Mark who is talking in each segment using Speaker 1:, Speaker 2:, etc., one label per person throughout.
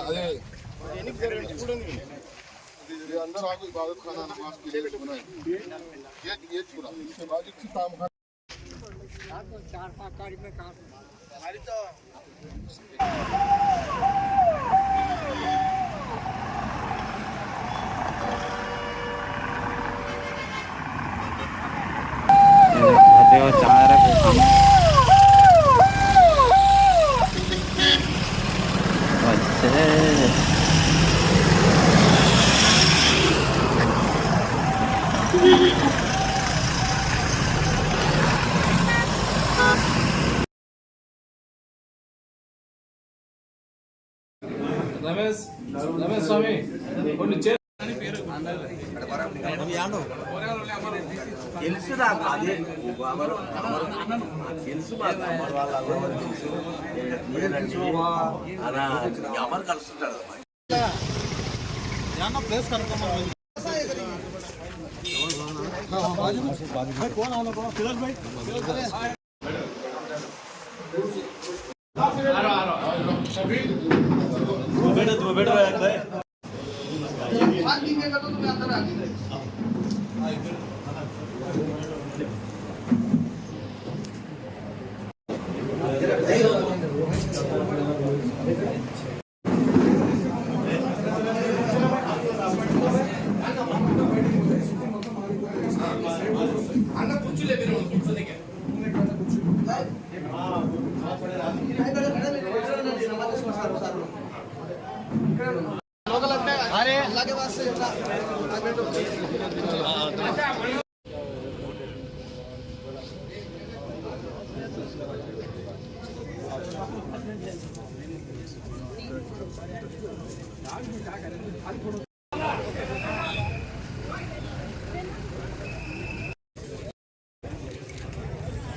Speaker 1: అదే ये अंदर आके इबादत खाना नमाज़ के लिए बनाए ये ये पूरा इसके बाद एक काम कर
Speaker 2: అదేవో చాలా కోసం వచ్చే
Speaker 3: తెలుసు నాకు అదే ఎవరు ఎవరు తెలుసు మాకు ఎవరు వాళ్ళు ఎవరు తెలుసు నేనంటే అలా ఎవరు కలుస్తుంటాడు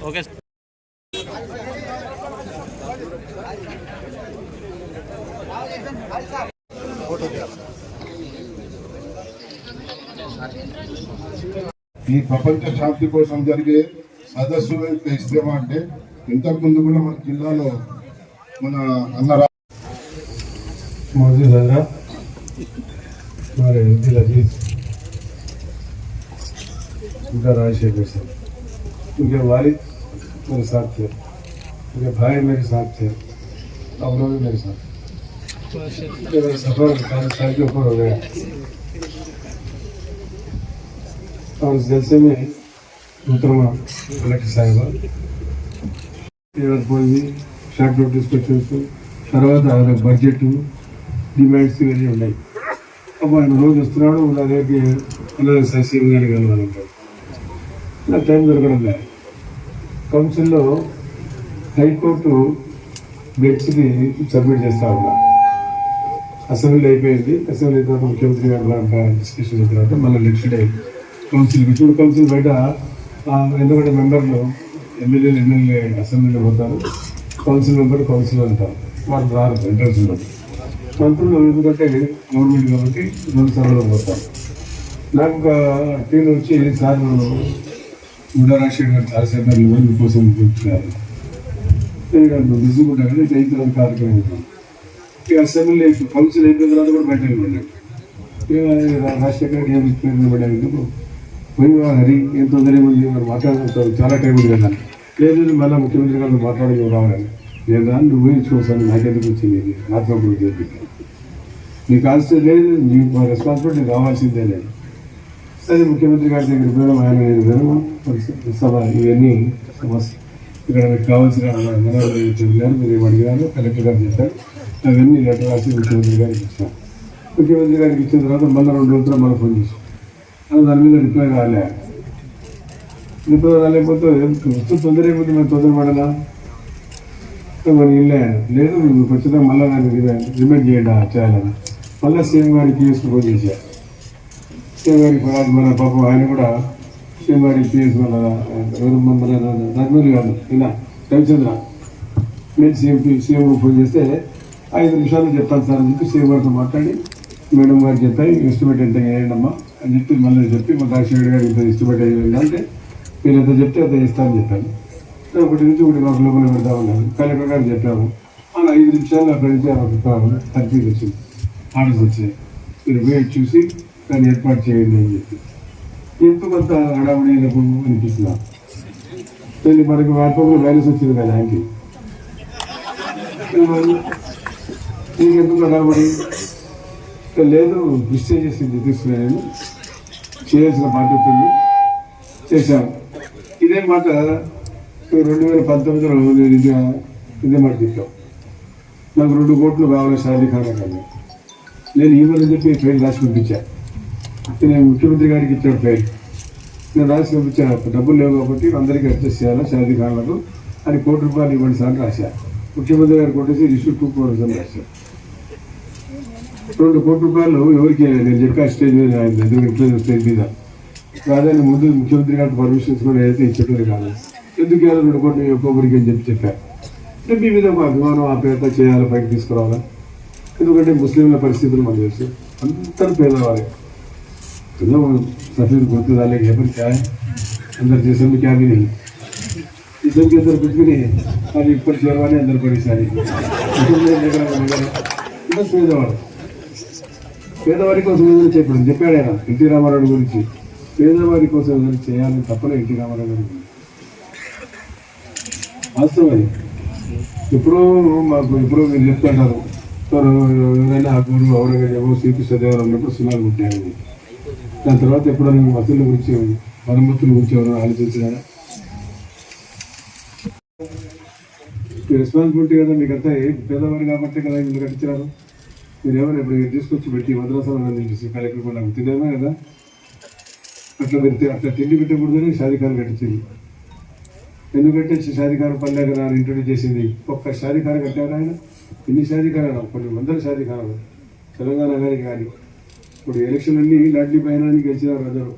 Speaker 2: ఓకే.
Speaker 1: ఈ ప్రపంచ శాంతి కోసం జరిగే సదస్సులు యొక్క ఇస్తేమా అంటే ఇంతకు ముందు కూడా మన జిల్లాలో మన అన్న రా-
Speaker 4: मौजूद हजरा हमारे दिल अजीज उनका राजशेखर साहब उनके वालिद मेरे साथ थे उनके भाई मेरे साथ थे अब लोग भी मेरे साथ ये मेरा सफर पाँच साल के ऊपर हो गया और इस जलसे में मुहतरमा कलेक्टर साहिबा పోయింది షార్ట్ నోటీస్ క్వశ్చన్స్ తర్వాత బడ్జెట్ డిమాండ్స్ ఇవన్నీ ఉన్నాయి. అప్పుడు ఆయన రోజు వస్తున్నాడు నా దగ్గరికి ఉన్నది ససీమ్ కలవాలంటాడు నాకు టైం దొరకడం లేదు. కౌన్సిల్లో హైకోర్టు బెడ్స్ని సబ్మిట్ చేస్తా ఉన్నా. అసెంబ్లీ అయిపోయింది. అసెంబ్లీ తర్వాత ముఖ్యమంత్రి గారు డిస్కషన్ తర్వాత మళ్ళీ నెక్స్ట్ డే కౌన్సిల్కి చూడు కౌన్సిల్ బయట ఎందుకంటే మెంబర్లు ఎమ్మెల్యేలు ఎమ్మెల్యే అసెంబ్లీలో పోతారు. కౌన్సిల్ మెంబర్ కౌన్సిల్ అంటాం వాళ్ళు రారు ఎంట్రన్స్ ఉండదు మంత్రులు ఎందుకంటే గవర్నమెంట్ కాబట్టి రెండు సార్లు పోతాం. నాకు ఒక టీం వచ్చి సార్ గుడా రాజశేఖర్ గారు చాలాసేపు గారు మీకోసం కూర్చున్నారు? నేను బిజీగా ఉంటాను కదా కార్యక్రమం ఉంటాను ఇక అసెంబ్లీ కౌన్సిల్ అయిపోయిన తర్వాత కూడా బయట వెళ్ళాను ఇక రాజశేఖర్ గారు ఏమి ఇచ్చిపోయింది పడ్డాను పోయి హరి ఏం తొందర ఏముంది మరి మాట్లాడుకుంటారు చాలా టైం ఉంది కదా. లేదు మళ్ళీ ముఖ్యమంత్రి గారు మాట్లాడి రావాలని లేదా నువ్వే చూసాను నాకెందుకు వచ్చింది నాతో కూడా గురించి నీకు ఆల్సిన లేదు నీ రెస్పాన్సిబిలిటీ కావాల్సిందే లేదు. సరే ముఖ్యమంత్రి గారి దగ్గర పోయినాం ఆయన నేను వినము. సభ ఇవన్నీ సమస్య. ఇక్కడ మీకు కావాల్సిన చెప్పినారు మీరు అడిగినారు కలెక్టర్ గారు చెప్పారు. అవన్నీ లెటర్ రాసి ముఖ్యమంత్రి గారికి ఇచ్చాం. ముఖ్యమంత్రి గారికి ఇచ్చిన తర్వాత మళ్ళీ రెండు రోజులు మళ్ళీ ఫోన్ చేసాం అది దాని మీద రిప్లై రాలే. రిప్లై రాలేకపోతే తొందర అయిపోతే మేము తొందర పడలా మరి ఇల్లే. లేదు నువ్వు ఖచ్చితంగా మళ్ళీ నాకు రిమైండ్ చేయండి చేయాలని? మళ్ళీ సీఎం గారికి పిఎస్ ఫోన్ చేశారు సీఎం గారికి ఫిర్యాదు మన పాపం ఆయన కూడా సీఎం గారికి పిఎస్ మన ఎవరు గారు ఇలా రవిచంద్ర నేను సీఎం సీఎం ఫోన్ చేస్తే ఐదు నిమిషాలు చెప్తాను సార్ అని చెప్పి సీఎం గారితో మాట్లాడి మేడం గారు చెప్పాయి ఎస్టిమేట్ ఎంత వేయండమ్మా? అని చెప్పి మళ్ళీ చెప్పి మా రాజశేఖర్ గారు ఇంత ఎస్టిమేట్ వేయండి అంటే మీరు ఎంత చెప్తే అంత ఇస్తామని చెప్పాను. ఒకటి నుంచి ఒకటి మాకు లోపల పెడతా ఉన్నాను కలెక్టర్ గారు చెప్పాము. అలా ఐదు నిమిషాలు అక్కడి నుంచి అక్కడ తగ్గి వచ్చింది. ఆర్డర్స్ వచ్చాయి. మీరు వెయిట్ చూసి దాన్ని ఏర్పాటు చేయండి అని చెప్పి. ఎంతో కొంత హడావుడి అనిపిస్తున్నా పెళ్ళి మనకి వాట్సాప్లో వైరస్ వచ్చింది కదా ఆయనకి నీకు ఎందుకు హడావుడి? లేదు నిశ్చయం చేసింది తీసుకున్నాను చేయాల్సిన బాధ్యతలు చేశాను ఇదే మాట రెండు వేల పంతొమ్మిదిలో నేను ఇదే ఇదే మాట చెప్పాను నాకు రెండు కోట్లు కావాలి షాదీ ఖానా కానీ నేను ఇవ్వాలని చెప్పి ఫైల్ రాసి పంపించాను నేను ముఖ్యమంత్రి గారికి ఇచ్చాడు ఫైల్ నేను రాసి పంపించాను డబ్బులు లేవు కాబట్టి అందరికీ అడ్జస్ట్ చేయాలి షాదీ ఖాన్లకు అని కోటి రూపాయలు ఇవ్వండి సార్ రాశాను ముఖ్యమంత్రి గారు కొట్టేసి ఇష్యూ టూ క్రోర్స్ అని రాశారు రెండు కోట్ల రూపాయలు ఎవరికి నేను చెప్పా స్టేజ్ మీద ఆయన దగ్గర ఇంట్లో స్టేజ్ మీద. కాదని ముందు ముఖ్యమంత్రి గారికి పర్మిషన్ కూడా ఏదైతే ఇచ్చేటది కాదు. ఎందుకు ఇవ్వాలి రెండు కోట్లు ఒక్కొక్కరికి అని చెప్పి చెప్పారు అంటే మీ మీద ఒక అభిమానం ఆప్యాయత చేయాలి పైకి తీసుకురావాలి ఎందుకంటే ముస్లింల పరిస్థితులు మనకు తెలుసు అందరూ పేదవారే चलो सफेद कुर्ते डाले के पर क्या है अंदर जिसम में क्या भी नहीं जिसम के अंदर कुछ भी नहीं है खाली ऊपर शेरवानी अंदर बड़ी सारी जिसम में लेकर लेकर बस పేదవాడు పేదవారి కోసం ఏదైనా చెప్పడం చెప్పాడు ఆయన ఎన్టీ రామారావు గురించి పేదవారి కోసం ఏదైనా చేయాలని తప్పన ఎన్టీ రామారావు గారి గురించి వాస్తవం అది ఎప్పుడో మాకు ఎప్పుడో మీరు చెప్తుంటారు. ఎవరైనా ఎవరైనా గురువు ఔరంగజేబు శ్రీకృష్ణదేవరావు ఉన్నప్పుడు సినిమాలు పుట్టారని దాని తర్వాత ఎప్పుడైనా మీ వసూళ్ళ గురించి మరమ్మతుల గురించి ఎవరైనా ఆలోచించారా? మీ రెస్పాన్సిబిలిటీ కదా మీకు అంతా ఏ పేదవారు కాబట్టి కదా మీరు కట్టించారు మీరు ఏమైనా ఇప్పుడు తీసుకొచ్చి పెట్టి మద్రాసాలు అందించేసి కలెక్టర్ నాకు తినేమే కదా. అట్లా పెడితే అట్లా తిండి పెట్టకూడదని షాదికారు కట్టించింది. ఎందుకంటే షాదికారు పల్లెగా నాన్న ఇంట్రొడ్యూస్ చేసింది ఒక్క షాదికారు కట్టారు ఆయన ఎన్ని షాదికారు కొన్ని వందల షాదికారు తెలంగాణ కానీ కానీ ఇప్పుడు ఎలక్షన్ అన్ని లాడ్లీ పైన గెలిచినారు అందరూ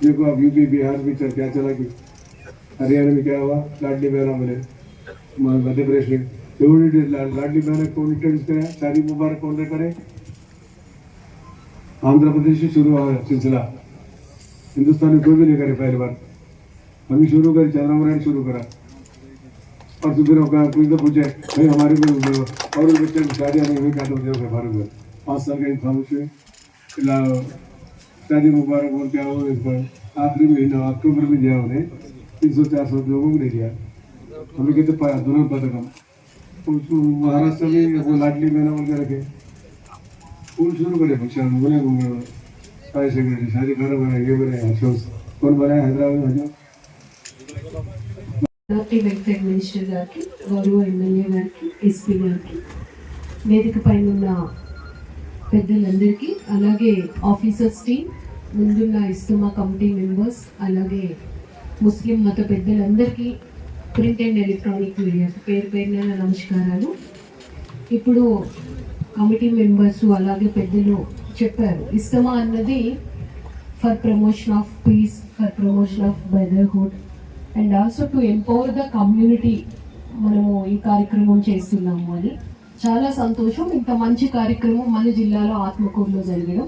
Speaker 4: देखो अब यूपी बिहार में चल क्या चला कि हरियाणा में क्या हुआ लाडली बहना बोले म- मध्य प्रदेश में एवढी ला- लाडली बहना कौन इंट्रोड्यूस करे शादी मुबारक कौन करे आंध्र प्रदेश से शुरू हुआ सिलसिला हिंदुस्तान में कोई भी नहीं करे पहली बार हम ही शुरू करी चंद्रबाबू नायडू शुरू करा। और फिर होगा कोई तो पूछे, भाई, हमारे को और बच्चे शादी नहीं हुई क्या तो देखो भारत में पाँच साल का खामोश ఇలా शादी मुबारक बोल क्या हो इस बार आखिरी महीना, अक्टूबर में दिया उन्हें, तीन सौ, चार सौ लोगों को दे दिया। हम कहते पा- दोनों पदकम उसको महाराष्ट्र में वो लाडली बहना बोल के रखे। स्कूल शुरू करे, बच्चा बोले सारे सेक्रेटरी शादी घर बनाए ये बनाए अफसोस कौन बनाया, हैदराबाद में
Speaker 5: పార్టీ వెల్ఫేర్ మినిస్టర్ గారికి గౌరవ ఎమ్మెల్యే గారికి ఎస్పీ గారికి వేదిక పైన ఉన్న పెద్దలందరికీ అలాగే ఆఫీసర్స్ టీం ముందున్న ఇస్తుమా కమిటీ మెంబర్స్ అలాగే ముస్లిం మత పెద్దలందరికీ ప్రింట్ అండ్ ఎలక్ట్రానిక్ మీడియా పేరు పేరున నమస్కారాలు. ఇప్పుడు కమిటీ మెంబర్స్ అలాగే పెద్దలు చెప్పారు. ఇస్తమా అన్నది for promotion of peace for promotion of brotherhood and also to empower the community మనము ఈ కార్యక్రమం చేస్తున్నాము అని. చాలా సంతోషం. ఇంత మంచి కార్యక్రమం మన జిల్లాలో ఆత్మకూరులో జరగడం.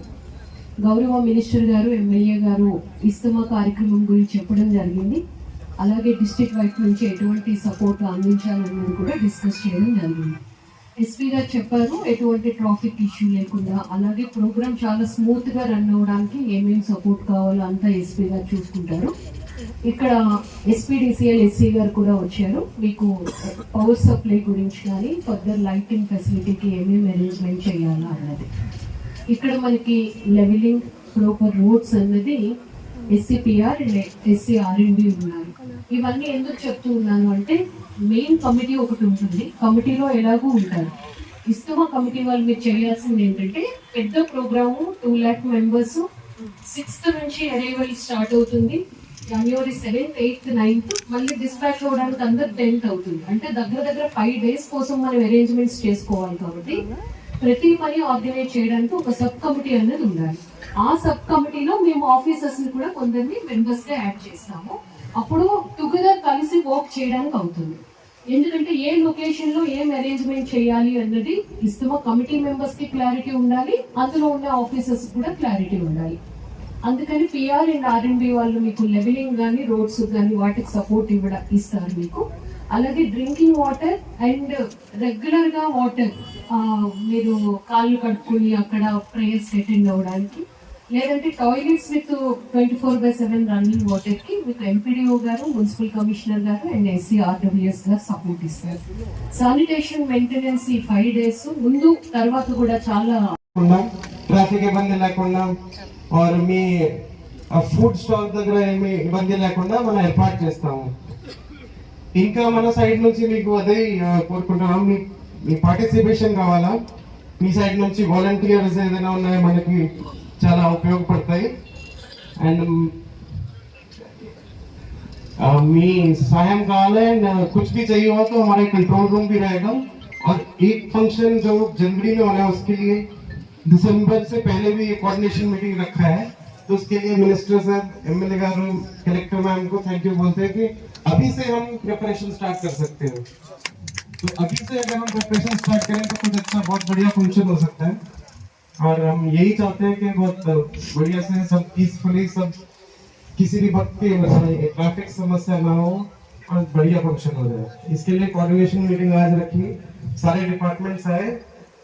Speaker 5: గౌరవ మినిస్టర్ గారు ఎమ్మెల్యే గారు ఇస్తమా కార్యక్రమం గురించి చెప్పడం జరిగింది. అలాగే డిస్ట్రిక్ట్ వైపు నుంచి ఎటువంటి సపోర్ట్ అందించాలన్నది కూడా డిస్కస్ చేయడం జరిగింది. ఎస్పీ గారు చెప్పారు ఎటువంటి ట్రాఫిక్ ఇష్యూ లేకుండా. అలాగే ప్రోగ్రామ్ చాలా స్మూత్గా రన్ అవ్వడానికి ఏమేమి సపోర్ట్ కావాలో అంతా ఎస్పీ గారు చూసుకుంటారు. ఇక్కడ ఎస్పీడీసీఎల్ ఎస్సీ గారు కూడా వచ్చారు. మీకు పవర్ సప్లై గురించి కానీ ఫర్దర్ లైటింగ్ ఫెసిలిటీకి ఏమేమి అరేంజ్మెంట్ చేయాలా అన్నది. ఇక్కడ మనకి లెవెలింగ్ ప్రాపర్ రోడ్స్ అన్నది ఎస్సీపీఆర్ అండ్ ఎస్సీ ఆర్ఎండి ఉన్నారు. ఇవన్నీ ఎందుకు చెప్తూ ఉన్నాను అంటే మెయిన్ కమిటీ ఒకటి ఉంటుంది. కమిటీలో ఎలాగూ ఉంటారు. ఇస్తుమ కమిటీ వాళ్ళు మీరు చేయాల్సింది ఏంటంటే పెద్ద program two lakh members sixth నుంచి అరైవల్ స్టార్ట్ అవుతుంది. జనవరి సెవెంత్ ఎయిత్ నైన్త్ మళ్ళీ డిస్పాచ్ అవ్వడానికి అందరు టెన్త్ అవుతుంది. అంటే దగ్గర దగ్గర ఫైవ్ డేస్ కోసం మనం అరేంజ్మెంట్స్ చేసుకోవాలి కాబట్టి ప్రతి పని ఆర్గనైజ్ చేయడానికి ఒక సబ్ కమిటీ అనేది ఉండాలి. ఆ సబ్ కమిటీలో మేము ఆఫీసర్స్ని కూడా కొందరిని మెంబర్స్గా యాడ్ చేస్తాము. అప్పుడు టుగెదర్ కలిసి వర్క్ చేయడానికి అవుతుంది. ఎందుకంటే ఏ లొకేషన్లో ఏం అరేంజ్మెంట్ చేయాలి అన్నది ఇస్తున్న కమిటీ మెంబర్స్కి క్లారిటీ ఉండాలి. అందులో ఉన్న ఆఫీసర్స్ కూడా క్లారిటీ ఉండాలి. అందుకని పిఆర్ అండ్ ఆర్ఎండ్బి వాళ్ళు మీకు లెవెలింగ్ కానీ రోడ్స్ కానీ వాటికి సపోర్ట్ ఇవ్వడం ఇస్తారు మీకు. అలాగే డ్రింకింగ్ వాటర్ అండ్ రెగ్యులర్గా వాటర్ మీరు కాళ్ళు కట్టుకుని అక్కడ ప్రేయర్స్ అటెండ్ అవ్వడానికి లేదంటే toilets with twenty four by seven running వాటర్కి మీకు ఎంపీడీఓ గారు మున్సిపల్ కమిషనర్ గారు అండ్ ఎస్సీ ఆర్డబ్ల్యూఎస్ గారు సపోర్ట్ ఇస్తారు. శానిటేషన్ మెయింటెనెన్స్ ఈ ఫైవ్ డేస్ ముందు తర్వాత కూడా చాలా
Speaker 6: ట్రాఫిక్ ఇబ్బంది లేకుండా ఆర్ మీ ఫుడ్ స్టాల్ దగ్గర ఏమి ఇబ్బంది లేకుండా మనం ఏర్పాటు చేస్తాము ఇంకా మన సైడ్ నుంచి మీకు అదే ఆ, కోరుకుంటున్నాం మీ మీ పార్టిసిపేషన్ కావాలా మీ సైడ్ నుంచి వాలంటీర్స్ ఏదైనా ఉన్నాయో మనకి చాలా ఉపయోగపడతాయి అండ్ मी सहायम काल है न कुछ भी चाहिए हो तो हमारे कंट्रोल रूम भी रहेगा और एक फंक्शन जो जनवरी में होना है उसके लिए दिसंबर से पहले भी एक कोऑर्डिनेशन मीटिंग रखा है। तो उसके लिए मिनिस्टर सर एमएलए गारू कलेक्टर मैम को थैंक यू बोलते हैं कि अभी से हम प्रिपरेशन स्टार्ट कर सकते हैं। तो अभी से अगर हम प्रिपरेशन स्टार्ट करें तो कुछ अच्छा बहुत बढ़िया फ़ंक्शन हो सकता है। और हम यही चाहते हैं कि बहुत बढ़िया से सब पीसफुली सब किसी भी वक्त की ट्रैफ़िक समस्या ना हो और बढ़िया फ़ंक्शन हो जाए। इसके लिए कोऑर्डिनेशन मीटिंग आज रखी। सारे डिपार्टमेंट्स आए।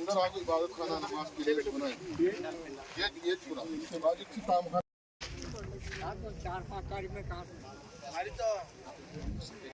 Speaker 1: अंदर आके इबादत खाना नमाज के लिए बनाए ये ये पूरा इसके बाद एक काम